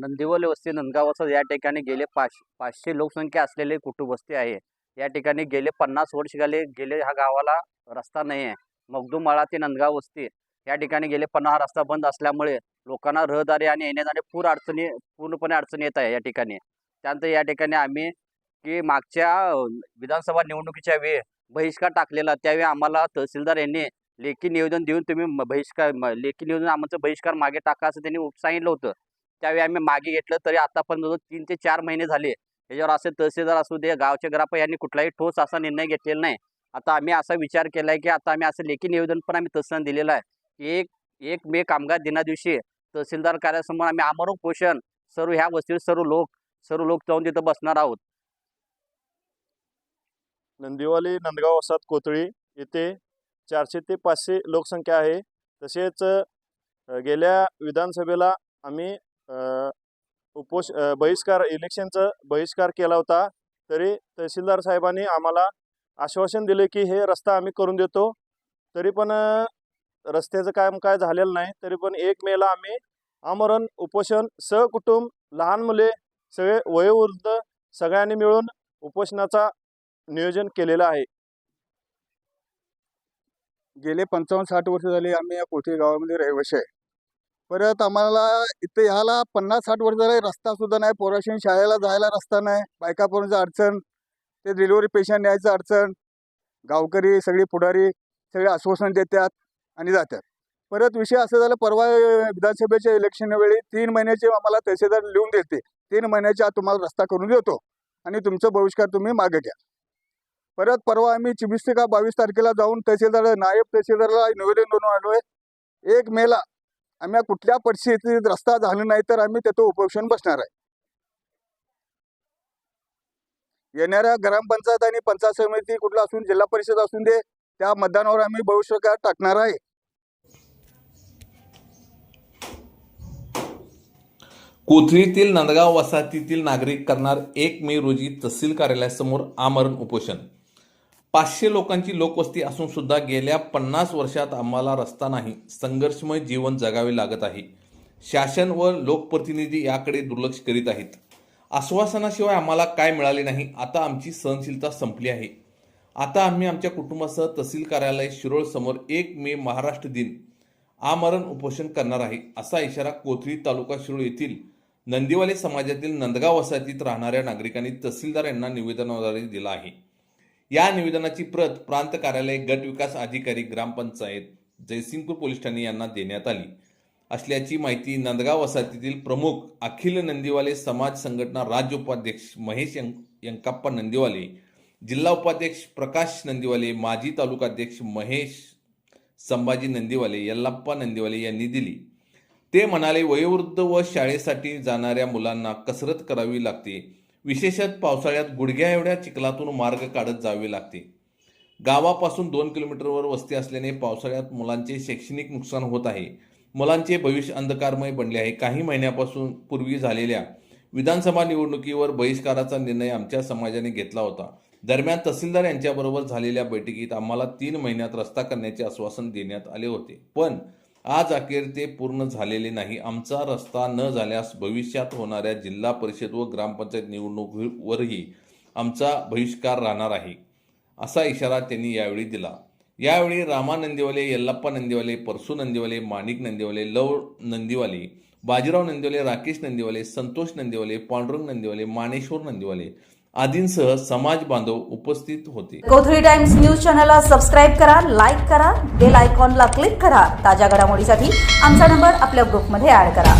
नंदिवली वस्ती नंदगाव असं या ठिकाणी गेले पाच पाचशे लोकसंख्या असलेले कुटुंबवस्ती आहे. या ठिकाणी गेले पन्नास वर्ष गेले गेले ह्या गावाला रस्ता नाही आहे मगदुमाळा ते नंदगाव वस्ती. या ठिकाणी गेले पन्हा हा रस्ता बंद असल्यामुळे लोकांना रहदारी आणि येण्याजाणे पूर अडचणी पूर्णपणे अडचणी येत आहे या ठिकाणी. त्यानंतर या ठिकाणी आम्ही की मागच्या विधानसभा निवडणुकीच्या वेळी बहिष्कार टाकलेला. त्यावेळी आम्हाला तहसीलदार यांनी लेखी निवेदन देऊन तुम्ही बहिष्कार लेखी निवेदन आमचं बहिष्कार मागे टाका असं त्यांनी सांगितलं होतं. त्यावेळी आम्ही मागे घेतलं तरी आतापर्यंत जवळ तीन ते चार महिने झाले. याच्यावर असे तहसीलदार असू दे गावचे ग्राप यांनी कुठलाही ठोस असा निर्णय घेतलेला नाही. आता आम्ही असा विचार केला आहे की आता आम्ही असं लेखी निवेदन पण आम्ही तहसीलदार दिलेलं आहे. एक एक मे कामगार दिना दिवशी तहसीलदार कार्यासमोर आम्ही आमरण पोषण सर्व ह्या वस्तीवर सर्व लोक सर्व लोक जाऊन तिथं बसणार आहोत. नंदिवाली नंदगाव वसाहत कोथळी येथे चारशे ते पाचशे लोकसंख्या आहे. तसेच गेल्या विधानसभेला आम्ही उपोष बहिष्कार इलेक्शनचं बहिष्कार केला होता तरी तहसीलदार साहेबांनी आम्हाला आश्वासन दिले की हे रस्ता आम्ही करून देतो. तरी पण रस्त्याचं काम काय झालेलं नाही तरी पण एक मेला आम्ही आमरण उपोषण सहकुटुंब लहान मुले सगळे वयोवृद्ध सगळ्यांनी मिळून उपोषणाचा नियोजन केलेलं आहे. गेले पंचावन्न साठ वर्ष झाली आम्ही या कोथळी गावामध्ये रहिवाशी आहे. परत आम्हाला इथे ह्याला पन्नास साठ वर्ष झाले रस्ता सुद्धा नाही. पोराशी शाळेला जायला रस्ता नाही. बायकापर्यंत अडचण. ते डिलिव्हरी पेशंट न्यायचं अडचण. गावकरी सगळी पुढारी सगळे आश्वासन देतात आणि जातात. परत विषय असं झालं परवा विधानसभेच्या इलेक्शन वेळी तीन महिन्याचे आम्हाला तहसीलदार लिहून देते तीन महिन्याच्या आत तुम्हाला रस्ता करून देतो आणि तुमचं बहिष्कार तुम्ही मागे घ्या. परत परवा आम्ही चोवीस ते का बावीस तारखेला जाऊन तहसीलदार नायब तहसीलदारला निवेदन देऊन आहे एक मेला आम्ही कुठल्या परिस्थितीत रस्ता झाला नाही तर आम्ही त्याचं उपोषण बसणार आहे. येणाऱ्या ग्रामपंचायत आणि पंचायत समिती कुठला असून जिल्हा परिषद असून दे त्या मतदानावर आम्ही भविष्यकाळ टाकणार आहे. कोथळीतील नंदगाव वसाहतीतील नागरिक करणार एक मे रोजी तहसील कार्यालयासमोर आमरण उपोषण. पाचशे लोकांची लोकवस्ती असून सुद्धा गेल्या पन्नास वर्षात आम्हाला रस्ता नाही संघर्षमय जीवन जगावे लागत आहे. शासन व लोकप्रतिनिधी याकडे दुर्लक्ष करीत आहेत. आश्वासनाशिवाय आम्हाला काय मिळाले नाही आता आमची सहनशीलता संपली आहे. आता आम्ही आमच्या कुटुंबासह तहसील कार्यालय शिरोळ समोर एक मे महाराष्ट्र दिन आमरण उपोषण करणार आहे असा इशारा कोथळी तालुका शिरोळ येथील नंदीवाले समाजातील नंदगाव वसाहतीत राहणाऱ्या नागरिकांनी तहसीलदार यांना निवेदनाद्वारे दिला आहे. या निवेदनाची प्रत प्रांत कार्यालय गट विकास अधिकारी ग्रामपंचायत जयसिंगपूर पोलीस ठाणे यांना देण्यात आली. असल्याची माहिती नंदगाव वसाहतीतील प्रमुख अखिल नंदीवाले समाज संघटना राज्य उपाध्यक्ष महेश यंकाप्पा नंदीवाले जिल्हा उपाध्यक्ष प्रकाश नंदीवाले माजी तालुकाध्यक्ष महेश संभाजी नंदीवाले यल्लाप्पा नंदीवाले यांनी दिली. ते म्हणाले वयोवृद्ध व शाळेसाठी जाणाऱ्या मुलांना कसरत करावी लागते. विशेषत पावसाळ्यात गुडघ्या एवढ्या चिखलातून मार्ग काढत जावे लागते. गावापासून दोन किलोमीटरवर वस्ती असल्याने पावसाळ्यात मुलांचे शैक्षणिक नुकसान होत आहे. मुलांचे भविष्य अंधकारमय बनले आहे. काही महिन्यापासून पूर्वी झालेल्या विधानसभा निवडणुकीवर बहिष्काराचा निर्णय आमच्या समाजाने घेतला होता. दरम्यान तहसीलदार यांच्याबरोबर झालेल्या बैठकीत आम्हाला तीन महिन्यात रस्ता करण्याचे आश्वासन देण्यात आले होते. पण आज अखेर ते पूर्ण झालेले नाही. आमचा रस्ता न झाल्यास भविष्यात होणाऱ्या जिल्हा परिषद व ग्रामपंचायत निवडणुकीवरही आमचा बहिष्कार राहणार आहे असा इशारा त्यांनी यावेळी दिला. यावेळी रामा नंदिवाले यल्लाप्पा नंदीवाले परसू नंदीवाले माणिक नंदिवाले लव नंदीवाले बाजीराव नंदिवाले राकेश नंदीवाले संतोष नंदिवाले पांडुरंग नंदिवाले मानेश्वर नंदीवाले आदींसह समाज बांधव उपस्थित होते. कोथळी टाइम्स न्यूज चॅनलला सबस्क्राईब करा लाईक करा बेल आयकॉनला क्लिक करा. ताज्या घडामोडीसाठी आमचा नंबर आपल्या ग्रुपमध्ये ऍड करा.